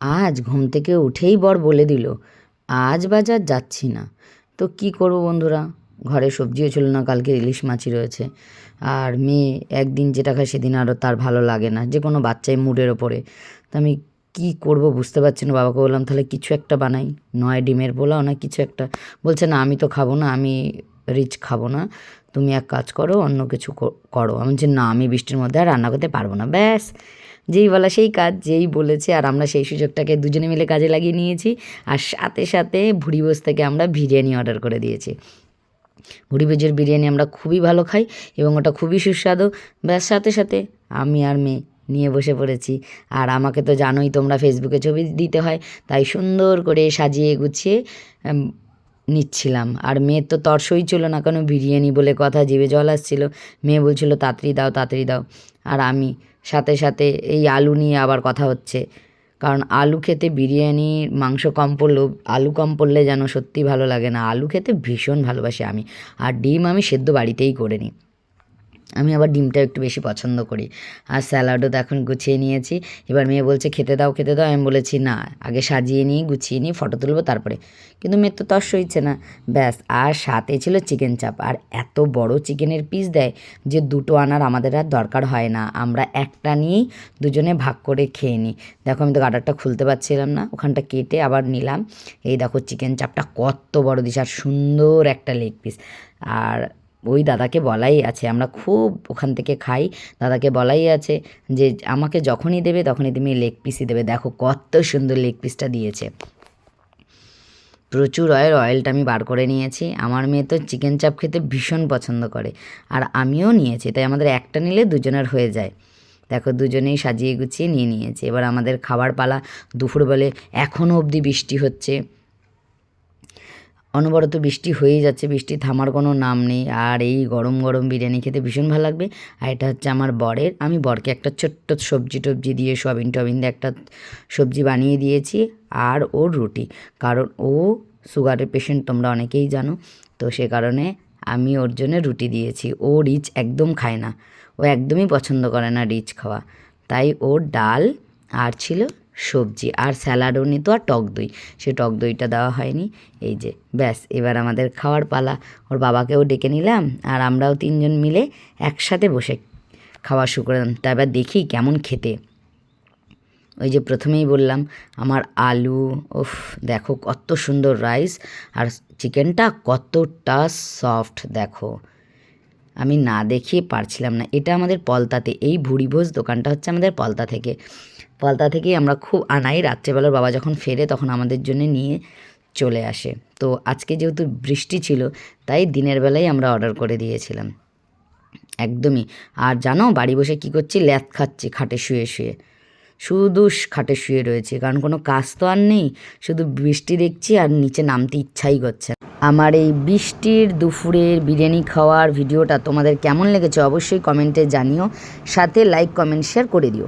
আজ ঘুম থেকে উঠেই বর বলে দিল, আজ বাজার যাচ্ছি না। তো কি করব বন্ধুরা? ঘরে সবজিও ছিল না কালকে ইলিশ মাছই রয়েছে। আর মেয়ে একদিন যেটা খায় সেদিন আরও তার ভালো লাগে না, যে কোনো বাচ্চাই মুডের ওপরে। তো আমি কি করব বুঝতে পারছি না, বাবাকে বললাম, তাহলে কিছু একটা বানাই। নয় ডিমের পোলাও না কিছু একটা? বলছে, না, আমি তো খাব না, আমি রিচ খাব না। তুমি এক কাজ করো, অন্য কিছু করো। আমি বলছি, না, আমি বৃষ্টির মধ্যে আর রান্না করতে পারব না। ব্যাস। যেই বলা সেই কাজ, যেই বলেছে, আর আমরা সেই সুযোগটাকে দুজনে মিলে কাজে লাগিয়ে নিয়েছি। আর সাথে সাথে ভুড়ি বস থেকে আমরা বিরিয়ানি অর্ডার করে দিয়েছি। ভুড়ি ভেজের বিরিয়ানি আমরা খুবই ভালো খাই এবং ওটা খুবই সুস্বাদু। ব্যাস, সাথে সাথে আমি আর মেয়ে নিয়ে বসে পড়েছি। আর আমাকে তো জানোই তোমরা ফেসবুকে ছবি দিতে হয়, তাই সুন্দর করে সাজিয়ে গুছিয়ে নিচ্ছিলাম। আর মেয়ের তো তর্সই ছিল না, কেন বিরিয়ানি বলে কথা, জিভে জল আসছিল। মেয়ে বলছিল, তাড়াতাড়ি দাও তাড়াতাড়ি দাও। আর আমি সাথে সাথে এই আলু নিয়ে আবার কথা হচ্ছে। কারণ আলু খেতে বিরিয়ানি, মাংস কম পড়লেও, আলু কম পড়লে যেন সত্যি ভালো লাগে না। আলু খেতে ভীষণ ভালোবাসি আমি। আর ডিম আমি সেদ্ধ বাড়িতেই করে নিই। আমি আবার ডিমটা একটু বেশি পছন্দ করি। আর স্যালাডও তো এখন গুছিয়ে নিয়েছি। এবার মেয়ে বলছে, খেতে দাও খেতে দাও। আমি বলেছি, না, আগে সাজিয়ে নিই, গুছিয়ে নিই, ফটো তুলবো, তারপরে। কিন্তু মেয়ের তো তর্স হচ্ছে না। ব্যাস, আর সাথে ছিল চিকেন চাপ। আর এত বড় চিকেনের পিস দেয় যে দুটো আনার আমাদের আর দরকার হয় না। আমরা একটা নিয়েই দুজনে ভাগ করে খেয়ে নিই। দেখো, আমি তো গাডারটা খুলতে পারছিলাম না। ওখানটা কেটে আবার নিলাম। এই দেখো, চিকেন চাপটা কত বড় দিস আর সুন্দর একটা লেগ পিস আর ওই দাদাকে বলাই আছে, আমরা খুব ওখান থেকে খাই। দাদাকে বলাই আছে যে, আমাকে যখনই দেবে তখনই তুমি লেগ পিসই দেবে। দেখো কত সুন্দর লেগ পিসটা দিয়েছে। প্রচুর অয়েল অয়েলটা আমি বার করে নিয়েছি। আমার মেয়ে তো চিকেন চাপ খেতে ভীষণ পছন্দ করে। আর আমিও নিয়েছি, তাই আমাদের একটা নিলে দুজনের হয়ে যায়। দেখো দুজনেই সাজিয়ে গুছিয়ে নিয়ে নিয়েছি। এবার আমাদের খাবার পালা দুপুরবেলে এখনও অবধি বৃষ্টি হচ্ছে। অনবরত বৃষ্টি হয়েই যাচ্ছে বৃষ্টি থামার কোনো নাম নেই। আর এই গরম গরম বিরিয়ানি খেতে ভীষণ ভালো লাগবে। আর এটা হচ্ছে আমার বরের, আমি বরকে একটা ছোট্ট সবজি টবজি দিয়ে সয়াবিন টবিন দিয়ে একটা সবজি বানিয়ে দিয়েছি, আর ওর রুটি। কারণ ও সুগারের পেশেন্ট, তোমরা অনেকেই জানো, তো সে কারণে আমি ওর জন্য রুটি দিয়েছি। ও রিচ একদম খায় না। ও একদমই পছন্দ করে না রিচ খাওয়া। তাই ওর ডাল আর ছিল সবজি আর স্যালাডও নিত আর টক দই। সে টক দইটা দেওয়া হয়নি। এই যে, ব্যাস, এবার আমাদের খাওয়ার পালা। ওর বাবাকেও ডেকে নিলাম আর আমরাও তিনজন মিলে একসাথে বসে খাওয়া শুরু করলাম তা এবার দেখি কেমন খেতে। ওই যে প্রথমেই বললাম, আমার আলু ওফ দেখো কত সুন্দর রাইস আর চিকেনটা কতটা সফট দেখো। আমি না দেখিয়ে পারছিলাম না। এটা আমাদের পলতাতে। এই ভুড়িভোজ দোকানটা হচ্ছে আমাদের পলতা থেকে। পলতা থেকেই আমরা খুব আনাই। রাত্রেবেলার বাবা যখন ফেরে তখন আমাদের জন্য নিয়ে চলে আসে। তো আজকে যেহেতু বৃষ্টি ছিল, তাই দিনের বেলায় আমরা অর্ডার করে দিয়েছিলাম। একদমই। আর জানো, বাড়ি বসে কি করছি? ল্যাথ খাচ্ছি খাটে শুয়ে শুয়ে। শুধু খাটে শুয়ে রয়েছে। কারণ কোনো কাজ তো আর নেই। শুধু বৃষ্টি দেখছি আর নিচে নামতে ইচ্ছাই করছে। আমার এই বৃষ্টির দুপুরের বিরিয়ানি খাওয়ার ভিডিওটা তোমাদের কেমন লেগেছে অবশ্যই কমেন্টে জানিও। সাথে লাইক কমেন্ট শেয়ার করে দিও।